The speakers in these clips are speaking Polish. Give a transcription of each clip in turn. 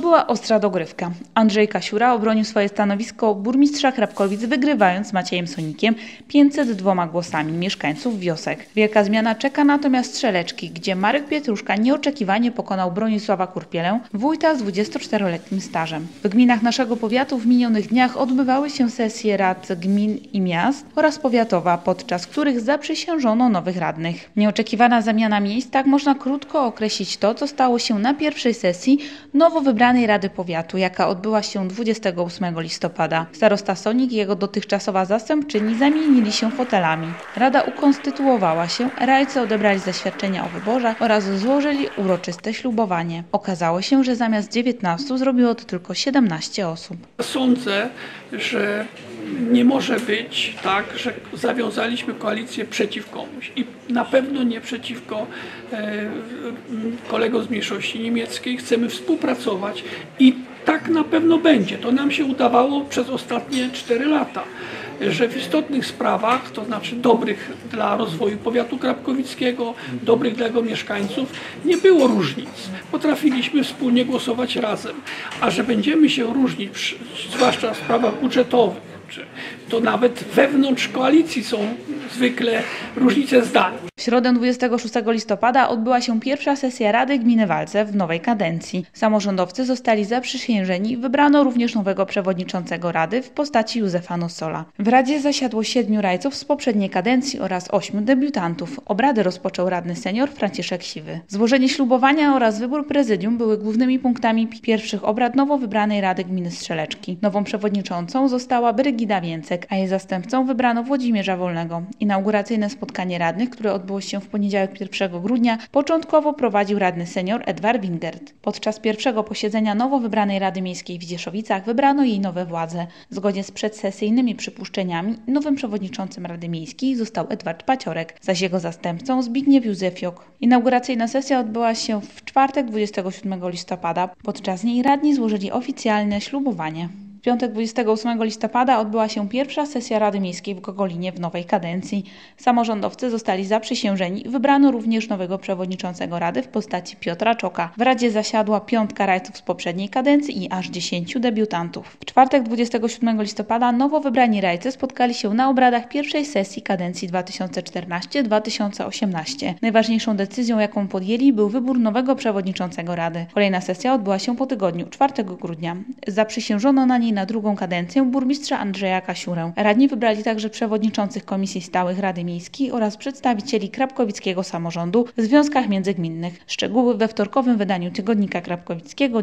była ostra dogrywka. Andrzej Kasiura obronił swoje stanowisko burmistrza Krapkowic, wygrywając z Maciejem Sonikiem 502 głosami mieszkańców wiosek. Wielka zmiana czeka natomiast Strzeleczki, gdzie Marek Pietruszka nieoczekiwanie pokonał Bronisława Kurpielę, wójta z 24-letnim stażem. W gminach naszego powiatu w minionych dniach odbywały się sesje rad gmin i miast oraz powiatowa, podczas których zaprzysiężono nowych radnych. Nieoczekiwana zamiana miejsc, tak można krótko określić to, co stało się na pierwszej sesji nowo wybranej Rady Powiatu, jaka odbyła się 28 listopada. Starosta Sonik i jego dotychczasowa zastępczyni zamienili się fotelami. Rada ukonstytuowała się, rajcy odebrali zaświadczenia o wyborze oraz złożyli uroczyste ślubowanie. Okazało się, że zamiast 19 zrobiło to tylko 17 osób. Sądzę, że nie może być tak, że zawiązaliśmy koalicję przeciw komuś i na pewno nie przeciwko e, kolegom z mniejszości niemieckiej. Chcemy współpracować i tak na pewno będzie. To nam się udawało przez ostatnie 4 lata że w istotnych sprawach, to znaczy dobrych dla rozwoju powiatu krapkowickiego, dobrych dla jego mieszkańców, nie było różnic. Potrafiliśmy wspólnie głosować razem. A że będziemy się różnić, zwłaszcza w sprawach budżetowych, to nawet wewnątrz koalicji są zwykle różnice zdań. W środę 26 listopada odbyła się pierwsza sesja Rady Gminy Walce w nowej kadencji. Samorządowcy zostali zaprzysiężeni, wybrano również nowego przewodniczącego Rady w postaci Józefa Nossola. W Radzie zasiadło siedmiu rajców z poprzedniej kadencji oraz ośmiu debiutantów. Obrady rozpoczął radny senior Franciszek Siwy. Złożenie ślubowania oraz wybór prezydium były głównymi punktami pierwszych obrad nowo wybranej Rady Gminy Strzeleczki. Nową przewodniczącą została Brygida Więcek, a jej zastępcą wybrano Włodzimierza Wolnego. Inauguracyjne spotkanie radnych, które odbyło się w poniedziałek 1 grudnia, początkowo prowadził radny senior Edward Wingert. Podczas pierwszego posiedzenia nowo wybranej Rady Miejskiej w Dzieszowicach wybrano jej nowe władze. Zgodnie z przedsesyjnymi przypuszczeniami, nowym przewodniczącym Rady Miejskiej został Edward Paciorek, zaś jego zastępcą Zbigniew Józefiok. Inauguracyjna sesja odbyła się w czwartek 27 listopada. Podczas niej radni złożyli oficjalne ślubowanie. W piątek 28 listopada odbyła się pierwsza sesja Rady Miejskiej w Gogolinie w nowej kadencji. Samorządowcy zostali zaprzysiężeni. Wybrano również nowego przewodniczącego Rady w postaci Piotra Czoka. W Radzie zasiadła piątka rajców z poprzedniej kadencji i aż dziesięciu debiutantów. W czwartek 27 listopada nowo wybrani rajcy spotkali się na obradach pierwszej sesji kadencji 2014-2018. Najważniejszą decyzją, jaką podjęli, był wybór nowego przewodniczącego Rady. Kolejna sesja odbyła się po tygodniu, 4 grudnia. Zaprzysiężono na niej na drugą kadencję burmistrza Andrzeja Kasiurę. Radni wybrali także przewodniczących Komisji Stałych Rady Miejskiej oraz przedstawicieli Krapkowickiego Samorządu w związkach międzygminnych. Szczegóły we wtorkowym wydaniu Tygodnika Krapkowickiego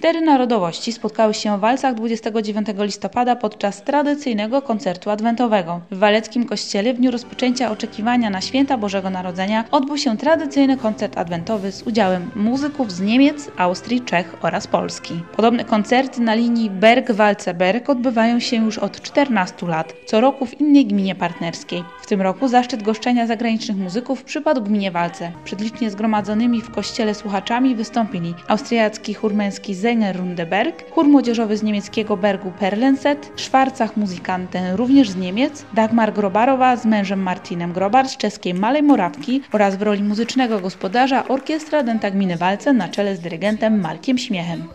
Cztery narodowości spotkały się w walcach 29 listopada podczas tradycyjnego koncertu adwentowego. W waleckim kościele w dniu rozpoczęcia oczekiwania na święta Bożego Narodzenia odbył się tradycyjny koncert adwentowy z udziałem muzyków z Niemiec, Austrii, Czech oraz Polski. Podobne koncerty na linii Berg-Walce-Berg odbywają się już od 14 lat, co roku w innej gminie partnerskiej. W tym roku zaszczyt goszczenia zagranicznych muzyków przypadł gminie Walce. Przed licznie zgromadzonymi w kościele słuchaczami wystąpili austriacki chór Zenger Rundeberg, chór młodzieżowy z niemieckiego Bergu Perlenset, Schwarzach Musikanten również z Niemiec, Dagmar Grobarowa z mężem Martinem Grobar z czeskiej Malej Morawki oraz w roli muzycznego gospodarza orkiestra Denta Gminy Walce na czele z dyrygentem Markiem Śmiechem.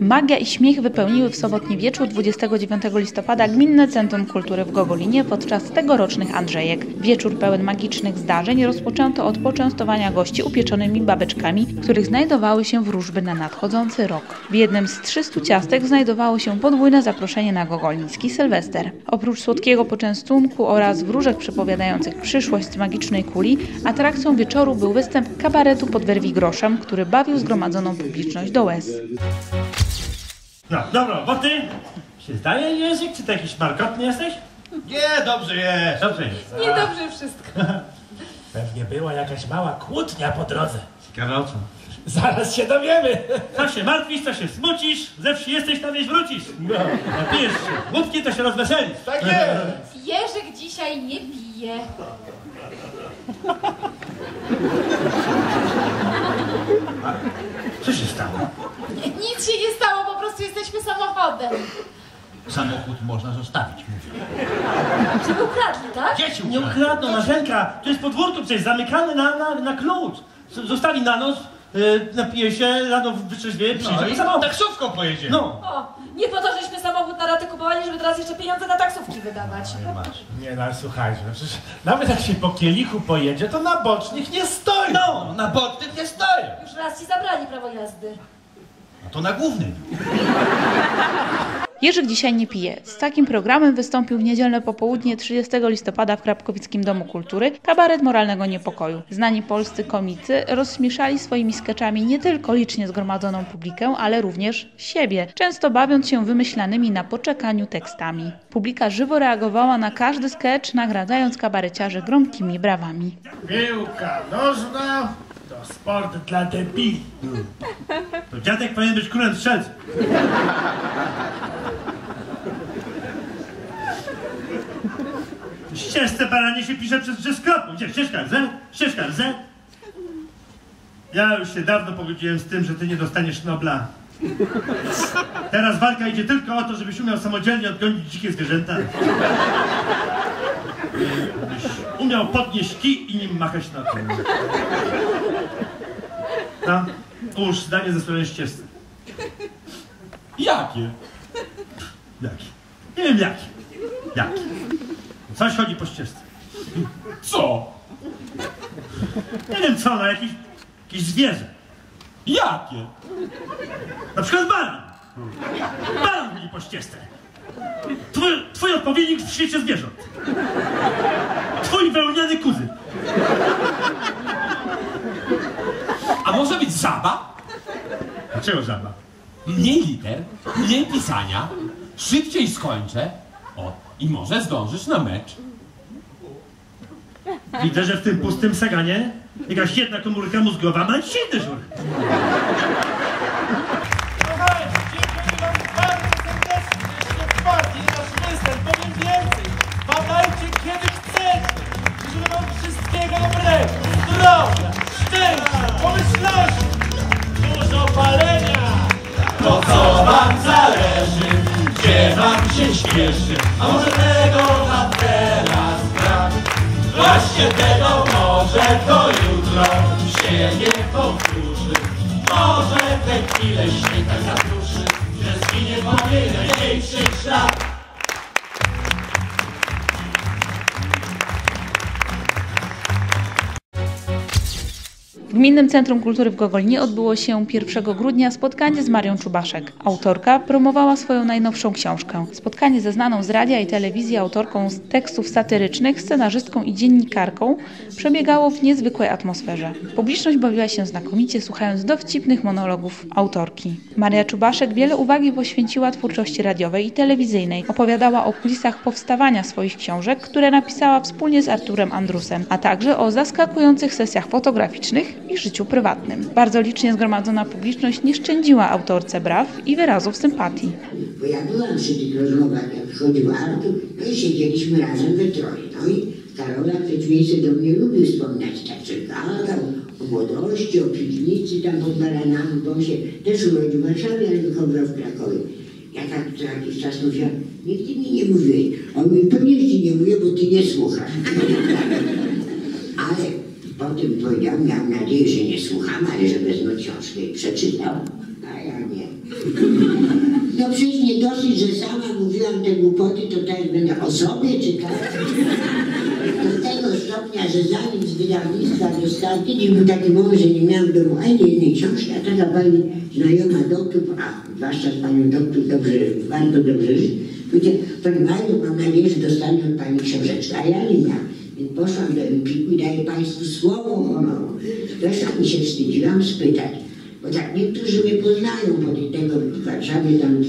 Magia i śmiech wypełniły w sobotni wieczór 29 listopada Gminne Centrum Kultury w Gogolinie podczas tegorocznych Andrzejek. Wieczór pełen magicznych zdarzeń rozpoczęto od poczęstowania gości upieczonymi babeczkami, których znajdowały się wróżby na nadchodzący rok. W jednym z 300 ciastek znajdowało się podwójne zaproszenie na gogoliński Sylwester. Oprócz słodkiego poczęstunku oraz wróżek przepowiadających przyszłość magicznej kuli, atrakcją wieczoru był występ kabaretu pod Werwigroszem, który bawił zgromadzoną publiczność do łez. No, dobra, bo ty się zdaje język, czy ty jakiś markotny jesteś? Nie, dobrze jest. Dobrze jest. Niedobrze wszystko. Pewnie była jakaś mała kłótnia po drodze. Ciekawe o co? Zaraz się dowiemy. Co się martwisz, co się smucisz, ze wsi jesteś, tam wieś wrócisz. No, napijesz się, wódki to się rozweselisz. Tak jest. Jerzek dzisiaj nie pije. Co się stało? Nic się nie stało, prostu jesteśmy samochodem. Samochód można zostawić, mówię. Żeby ukradli, tak? Dzieci Nie ukradną, Marzenka, to jest podwórko przecież zamykane na, na, na klucz. Z- Zostali na noc, y, napije się, rano wytrzeźwieje, przyjdzie No i samochód. taksówką pojedzie. No. O, nie po to, żeśmy samochód na raty kupowali, żeby teraz jeszcze pieniądze na taksówki wydawać. Nie no, ale słuchajcie, no przecież nawet jak się po kielichu pojedzie, to na bocznych nie stoi. No, na bocznych nie stoję. Już raz ci zabrali prawo jazdy. A to na głównym. Jerzyk dzisiaj nie pije. Z takim programem wystąpił w niedzielne popołudnie 30 listopada w Krapkowickim Domu Kultury kabaret moralnego niepokoju. Znani polscy komicy rozśmieszali swoimi skeczami nie tylko licznie zgromadzoną publikę, ale również siebie, często bawiąc się wymyślanymi na poczekaniu tekstami. Publika żywo reagowała na każdy sketch, nagradzając kabareciarzy gromkimi brawami. Piłka nożna sport dla debili. To dziadek powinien być królem strzelców. Ścieżce baranie się pisze przez kropkę. Gdzie? Ścieżka Z? Ścieżka Z? Ja już się dawno pogodziłem z tym, że ty nie dostaniesz Nobla. Teraz walka idzie tylko o to, żebyś umiał samodzielnie odgonić dzikie zwierzęta. Umiał podnieść kij i nim machać na tym. No, ułóż zdanie ze swojej ścieżce. Jakie? Jaki? Nie wiem jaki. Jaki? Coś chodzi po ścieżce. Co? Nie wiem co, no jakieś, jakieś zwierzę. Jakie? Na przykład baran. Baran chodzi po ścieżce. Twój, twój odpowiednik w świecie zwierząt. Twój wełniany kuzyn. A może być żaba? Dlaczego żaba? Mniej liter, mniej pisania, szybciej skończę. O, i może zdążysz na mecz. Widzę, że w tym pustym saganie jakaś jedna komórka mózgowa ma dzisiaj dyżur. Się nie powtórzy. Może te chwile się tak zatruszy, że zginie moje największy szlak. W Gminnym Centrum Kultury w Gogolinie odbyło się 1 grudnia spotkanie z Marią Czubaszek. Autorka promowała swoją najnowszą książkę. Spotkanie ze znaną z radia i telewizji autorką z tekstów satyrycznych, scenarzystką i dziennikarką przebiegało w niezwykłej atmosferze. Publiczność bawiła się znakomicie, słuchając dowcipnych monologów autorki. Maria Czubaszek wiele uwagi poświęciła twórczości radiowej i telewizyjnej. Opowiadała o kulisach powstawania swoich książek, które napisała wspólnie z Arturem Andrusem, a także o zaskakujących sesjach fotograficznych i życiu prywatnym. Bardzo licznie zgromadzona publiczność nie szczędziła autorce braw i wyrazów sympatii. Bo ja byłam przy tych rozmowach, jak przychodził Artur, no i siedzieliśmy razem we troje. No i Karola przeciwieństwie do mnie lubił wspominać, tak że gadał o młodości, o piwnicy tam pod Baranami, bo się też urodził w Warszawie, ale wychowywał w Krakowie. Ja tak co jakiś czas mówiłam, nigdy mi nie mówiłeś. On mówi, pewnie ci nie mówię, bo ty nie słuchasz. ale potem powiedział, miałem nadzieję, że nie słucham, ale że wezmę książkę i przeczytał. A ja nie. No przecież nie dosyć, że sama mówiłam te głupoty, to teraz będę o sobie czytać. Do tego stopnia, że zanim z wydawnictwa dostałem, kiedyś był taki moment, że nie miałam w domu ani jednej książki, a taka pani znajoma doktor, a zwłaszcza z panią doktor dobrze, bardzo dobrze żyć, powiedziała, pani Mario, mam nadzieję, że dostanie od pani książeczkę, a ja nie miałam. Więc poszłam do Empiku i daję państwu słowo honoru. Zresztą mi się wstydziłam spytać, bo tak niektórzy mnie poznają po tego w Warszawie, tam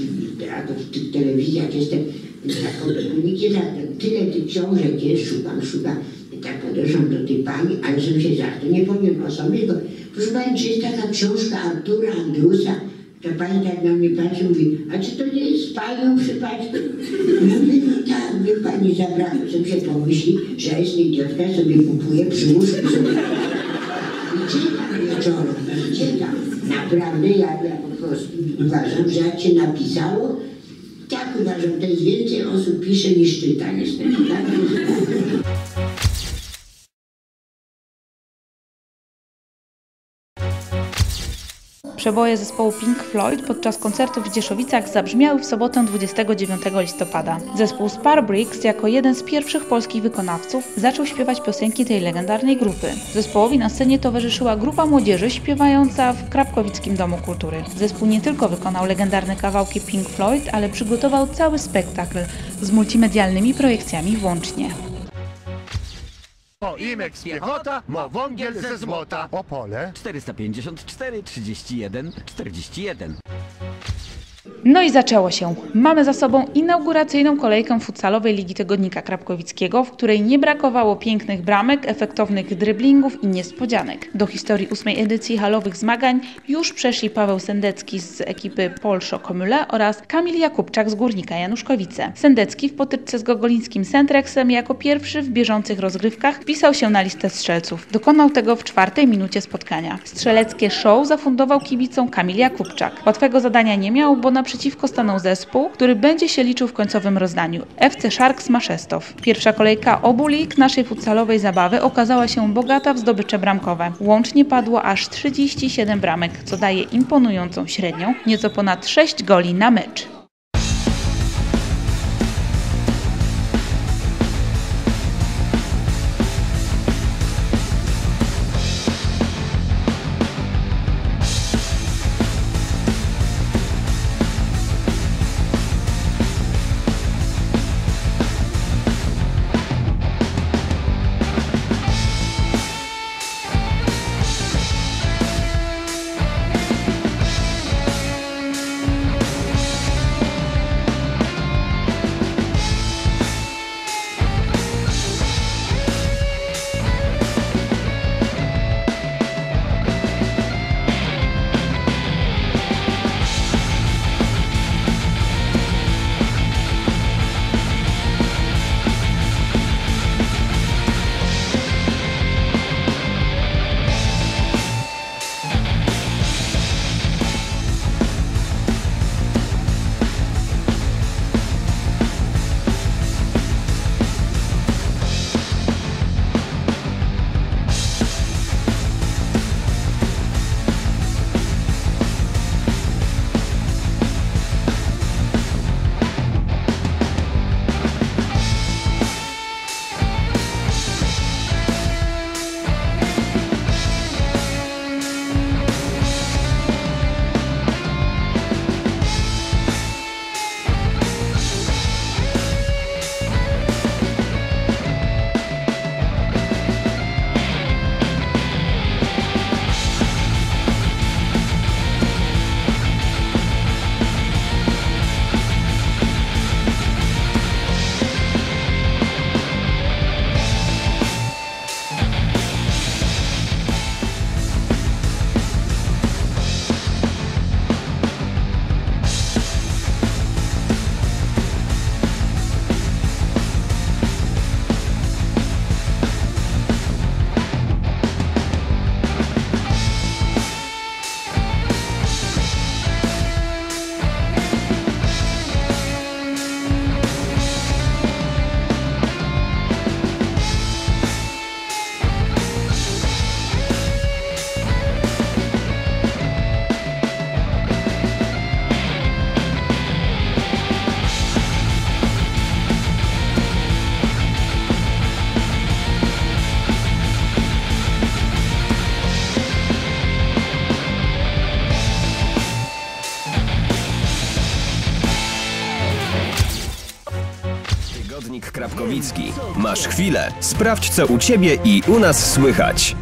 a to w tych telewizjach jestem taką nikt za tyle tych książek jest, szukam, szukam. I tak podeszłam do tej pani, ale żebym się za to nie powiem o sobie, tylko proszę pani, czy jest taka książka Artura Andrusa? Ta pani tak na mnie patrzy mówi, a czy to nie jest panią przypadkiem? Mówię, no tak, wie pani zabrała, sobie się pomyśli, że ja jestem idiotka, sobie kupuję przy łóżku sobie. I czytam wieczorem, i czytam. Naprawdę ja, ja po prostu uważam, że jak się napisało, tak uważam, to jest więcej osób pisze niż czyta niestety. Tak? Przeboje zespołu Pink Floyd podczas koncertu w Dzieszowicach zabrzmiały w sobotę 29 listopada. Zespół Sparbricks jako jeden z pierwszych polskich wykonawców zaczął śpiewać piosenki tej legendarnej grupy. Zespołowi na scenie towarzyszyła grupa młodzieży śpiewająca w Krapkowickim Domu Kultury. Zespół nie tylko wykonał legendarne kawałki Pink Floyd, ale przygotował cały spektakl z multimedialnymi projekcjami włącznie. O Imex piechota, mo wągiel ze złota. Opole. 454 31 41. No i zaczęło się. Mamy za sobą inauguracyjną kolejkę futsalowej Ligi Tygodnika Krapkowickiego, w której nie brakowało pięknych bramek, efektownych dryblingów i niespodzianek. Do historii ósmej edycji halowych zmagań już przeszli Paweł Sendecki z ekipy Polszo oraz Kamil Jakubczak z Górnika Januszkowice. Sendecki w potyczce z Gogolińskim Centrexem jako pierwszy w bieżących rozgrywkach wpisał się na listę strzelców. Dokonał tego w czwartej minucie spotkania. Strzeleckie show zafundował kibicom Kamil Jakubczak. Łatwego zadania nie miał, bo naprzeciwko stanął zespół, który będzie się liczył w końcowym rozdaniu. FC Sharks Maszestów. Pierwsza kolejka obu lig naszej futsalowej zabawy okazała się bogata w zdobycze bramkowe. Łącznie padło aż 37 bramek, co daje imponującą średnią, nieco ponad 6 goli na mecz. Krapkowicki. Masz chwilę. Sprawdź co u ciebie i u nas słychać.